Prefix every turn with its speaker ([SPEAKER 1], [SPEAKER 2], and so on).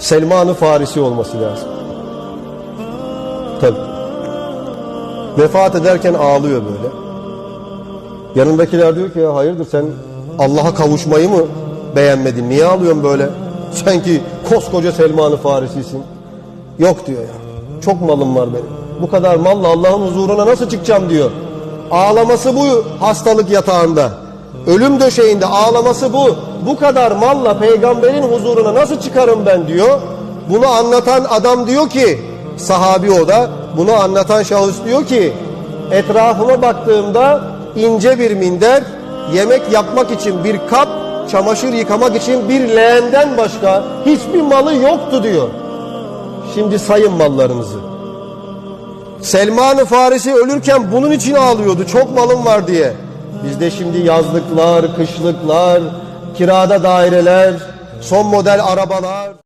[SPEAKER 1] Selman-ı Farisi olması lazım. Tabii. Vefat ederken ağlıyor böyle. Yanındakiler diyor ki ya hayırdır sen Allah'a kavuşmayı mı beğenmedin? Niye ağlıyorsun böyle? Sen ki koskoca Selman-ı Farisisin. Yok diyor ya. Çok malım var benim. Bu kadar malla Allah'ın huzuruna nasıl çıkacağım diyor. Ağlaması bu hastalık yatağında. Ölüm döşeğinde ağlaması bu. Bu kadar malla peygamberin huzuruna nasıl çıkarım ben diyor. Bunu anlatan adam diyor ki sahabi o da bunu anlatan şahıs diyor ki etrafıma baktığımda ince bir minder yemek yapmak için bir kap çamaşır yıkamak için bir leğenden başka hiçbir malı yoktu diyor. Şimdi sayın mallarınızı. Selman-ı Farisi ölürken bunun için ağlıyordu. Çok malım var diye. Bizde şimdi yazlıklar, kışlıklar, kirada daireler, son model arabalar.